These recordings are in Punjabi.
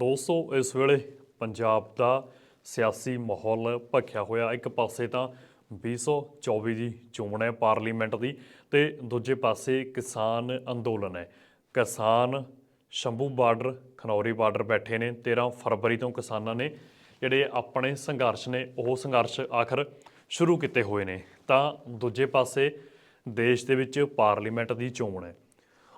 ਦੋਸਤੋ ਇਸ ਵੇਲੇ ਪੰਜਾਬ ਦਾ ਸਿਆਸੀ ਮਾਹੌਲ ਭਖਿਆ ਹੋਇਆ। ਇੱਕ ਪਾਸੇ ਤਾਂ 2024 ਦੀ ਚੋਣ ਹੈ ਪਾਰਲੀਮੈਂਟ ਦੀ ਤੇ ਦੂਜੇ ਪਾਸੇ ਕਿਸਾਨ ਅੰਦੋਲਨ ਹੈ। ਕਿਸਾਨ ਸ਼ੰਭੂ ਬਾਰਡਰ, ਖਨੌਰੀ ਬਾਰਡਰ ਬੈਠੇ ਨੇ। 13 ਫਰਵਰੀ ਤੋਂ ਕਿਸਾਨਾਂ ਨੇ ਜਿਹੜੇ ਆਪਣੇ ਸੰਘਰਸ਼ ਨੇ, ਉਹ ਸੰਘਰਸ਼ ਆਖਰ ਸ਼ੁਰੂ ਕੀਤੇ ਹੋਏ ਨੇ। ਤਾਂ ਦੂਜੇ ਪਾਸੇ ਦੇਸ਼ ਦੇ ਵਿੱਚ ਪਾਰਲੀਮੈਂਟ ਦੀ ਚੋਣ ਹੈ।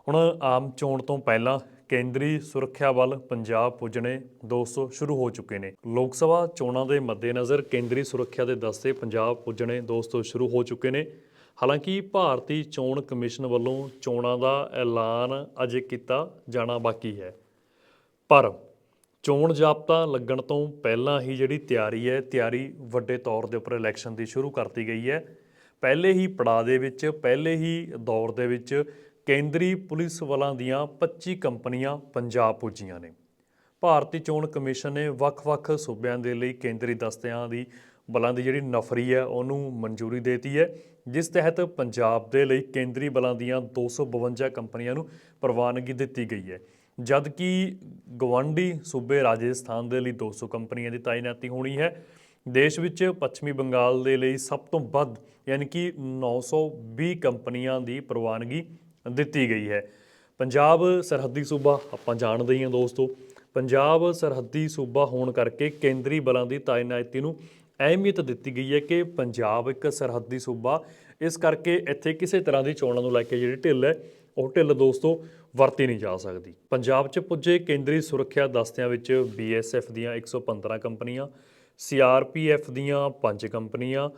ਹੁਣ ਆਮ ਚੋਣ ਤੋਂ ਪਹਿਲਾਂ ਕੇਂਦਰੀ ਸੁਰੱਖਿਆ ਬਲ ਪੰਜਾਬ ਪੁੱਜਣੇ 200 ਸ਼ੁਰੂ ਹੋ ਚੁੱਕੇ ਨੇ। ਲੋਕ ਸਭਾ ਚੋਣਾਂ ਦੇ ਮੱਦੇਨਜ਼ਰ ਕੇਂਦਰੀ ਸੁਰੱਖਿਆ ਦੇ ਦਸਤੇ ਪੰਜਾਬ ਪੁੱਜਣੇ 200 ਸ਼ੁਰੂ ਹੋ ਚੁੱਕੇ ਨੇ। ਹਾਲਾਂਕਿ ਭਾਰਤੀ ਚੋਣ ਕਮਿਸ਼ਨ ਵੱਲੋਂ ਚੋਣਾਂ ਦਾ ਐਲਾਨ ਅਜੇ ਕੀਤਾ ਜਾਣਾ ਬਾਕੀ ਹੈ। ਪਰ ਚੋਣ ਜਾਬਤਾ ਲੱਗਣ ਤੋਂ ਪਹਿਲਾਂ ਹੀ ਜਿਹੜੀ ਤਿਆਰੀ ਹੈ, ਤਿਆਰੀ ਵੱਡੇ ਤੌਰ ਦੇ ਉੱਪਰ ਇਲੈਕਸ਼ਨ ਦੀ ਸ਼ੁਰੂ ਕਰਤੀ ਗਈ ਹੈ। ਪਹਿਲੇ ਹੀ ਪੜਾਅ ਦੇ ਵਿੱਚ, ਪਹਿਲੇ ਹੀ ਦੌਰ ਦੇ ਵਿੱਚ ਕੇਂਦਰੀ ਪੁਲਿਸ ਬਲਾਂ ਦੀਆਂ 25 ਕੰਪਨੀਆਂ ਪੰਜਾਬ ਪੁੱਜੀਆਂ ਨੇ। ਭਾਰਤੀ ਚੋਣ ਕਮਿਸ਼ਨ ਨੇ ਵੱਖ-ਵੱਖ ਸੂਬਿਆਂ ਦੇ ਲਈ ਕੇਂਦਰੀ ਦਸਤਿਆਂ ਦੀ ਬਲਾਂ ਦੀ ਜਿਹੜੀ ਨਫਰੀ ਹੈ, ਉਹਨੂੰ ਮਨਜ਼ੂਰੀ ਦੇਤੀ ਹੈ। ਜਿਸ ਤਹਿਤ ਪੰਜਾਬ ਦੇ ਲਈ ਕੇਂਦਰੀ ਬਲਾਂ ਦੀਆਂ 252 ਕੰਪਨੀਆਂ ਨੂੰ ਪ੍ਰਵਾਨਗੀ ਦਿੱਤੀ ਗਈ ਹੈ। ਜਦਕਿ ਗਵਾਂਡੀ ਸੂਬੇ ਰਾਜਸਥਾਨ ਦੇ ਲਈ 200 ਕੰਪਨੀਆਂ ਦੀ ਤਾਇਨਾਤੀ ਹੋਣੀ ਹੈ, ਦੇਸ਼ ਵਿੱਚ ਪੱਛਮੀ ਬੰਗਾਲ ਦੇ ਲਈ ਸਭ ਤੋਂ ਵੱਧ, ਯਾਨੀ ਕਿ 920 ਕੰਪਨੀਆਂ ਦੀ ਪ੍ਰਵਾਨਗੀ ਦਿੱਤੀ ਗਈ ਹੈ। ਪੰਜਾਬ ਸਰਹੱਦੀ ਸੂਬਾ, ਆਪਾਂ ਜਾਣਦੇ ਹੀ ਹਾਂ ਦੋਸਤੋ, ਪੰਜਾਬ ਸਰਹੱਦੀ ਸੂਬਾ ਹੋਣ ਕਰਕੇ ਕੇਂਦਰੀ ਬਲਾਂ ਦੀ ਤਾਇਨਾਤੀ ਨੂੰ ਅਹਿਮੀਅਤ ਦਿੱਤੀ ਗਈ ਹੈ ਕਿ ਪੰਜਾਬ ਇੱਕ ਸਰਹੱਦੀ ਸੂਬਾ। ਇਸ ਕਰਕੇ ਇੱਥੇ ਕਿਸੇ ਤਰ੍ਹਾਂ ਦੀ ਚੋਣਾਂ ਨੂੰ ਲੈ ਕੇ ਜਿਹੜੀ ਢਿੱਲ ਹੈ, ਉਹ ਢਿੱਲ ਦੋਸਤੋ ਵਰਤੀ ਨਹੀਂ ਜਾ ਸਕਦੀ। ਪੰਜਾਬ 'ਚ ਪੁੱਜੇ ਕੇਂਦਰੀ ਸੁਰੱਖਿਆ ਦਸਤਿਆਂ ਵਿੱਚ ਬੀਐਸਐਫ ਦੀਆਂ 115 ਕੰਪਨੀਆਂ ਸੀਆਰਪੀਐਫ ਦੀਆਂ 5 ਕੰਪਨੀਆਂ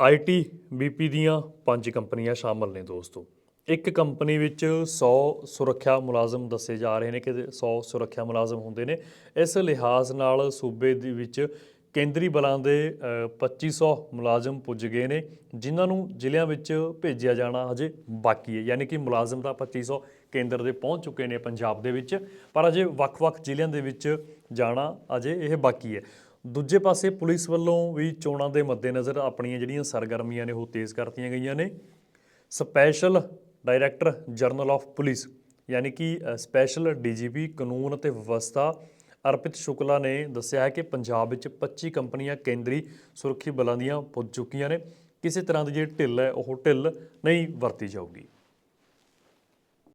ਆਈਟੀ ਬੀਪੀ ਦੀਆਂ 5 ਕੰਪਨੀਆਂ ਸ਼ਾਮਲ ਨੇ ਦੋਸਤੋ। ਇੱਕ ਕੰਪਨੀ ਵਿੱਚ 100 ਸੁਰੱਖਿਆ ਮੁਲਾਜ਼ਮ ਦੱਸੇ ਜਾ ਰਹੇ ਨੇ ਕਿ 100 ਸੁਰੱਖਿਆ ਮੁਲਾਜ਼ਮ ਹੁੰਦੇ ਨੇ। ਇਸ ਲਿਹਾਜ਼ ਨਾਲ ਸੂਬੇ ਦੇ ਵਿੱਚ ਕੇਂਦਰੀ ਬਲਾਂ ਦੇ ਅ, 2500 ਮੁਲਾਜ਼ਮ ਪੁੱਜ ਗਏ ਨੇ ਜਿਨ੍ਹਾਂ ਨੂੰ ਜ਼ਿਲ੍ਹਿਆਂ ਵਿੱਚ ਭੇਜਿਆ ਜਾਣਾ ਹਜੇ ਬਾਕੀ ਹੈ। ਯਾਨੀ ਕਿ ਮੁਲਾਜ਼ਮ ਤਾਂ 2500 ਕੇਂਦਰ ਦੇ ਪਹੁੰਚ ਚੁੱਕੇ ਨੇ ਪੰਜਾਬ ਦੇ ਵਿੱਚ ਪਰ ਅਜੇ ਵੱਖ-ਵੱਖ ਜ਼ਿਲ੍ਹਿਆਂ ਦੇ ਵਿੱਚ ਜਾਣਾ ਅਜੇ ਇਹ ਬਾਕੀ ਹੈ। ਦੂਜੇ ਪਾਸੇ ਪੁਲਿਸ ਵੱਲੋਂ ਵੀ ਚੋਣਾਂ ਦੇ ਮੱਦੇਨਜ਼ਰ ਆਪਣੀਆਂ ਜਿਹੜੀਆਂ ਸਰਗਰਮੀਆਂ ਨੇ ਉਹ ਤੇਜ਼ ਕਰਤੀਆਂ ਗਈਆਂ ਨੇ। Special director general of police ਯਾਨੀ ਕਿ ਅ, ਸਪੈਸ਼ਲ ਡੀਜੀਪੀ ਕਾਨੂੰਨ ਅਤੇ ਵਿਵਸਥਾ ਅਰਪਿਤ ਸ਼ੁਕਲਾ ਨੇ ਦੱਸਿਆ ਹੈ ਕਿ ਪੰਜਾਬ ਵਿੱਚ 25 ਕੰਪਨੀਆਂ ਕੇਂਦਰੀ ਸੁਰੱਖਿਆ ਬਲਾਂ ਦੀਆਂ ਪੁੱਜ ਚੁੱਕੀਆਂ ਨੇ। ਕਿਸੇ ਤਰ੍ਹਾਂ ਦੀ ਜਿਹੜੀ ਢਿੱਲ ਹੈ ਉਹ ਢਿੱਲ ਨਹੀਂ ਵਰਤੀ ਜਾਊਗੀ।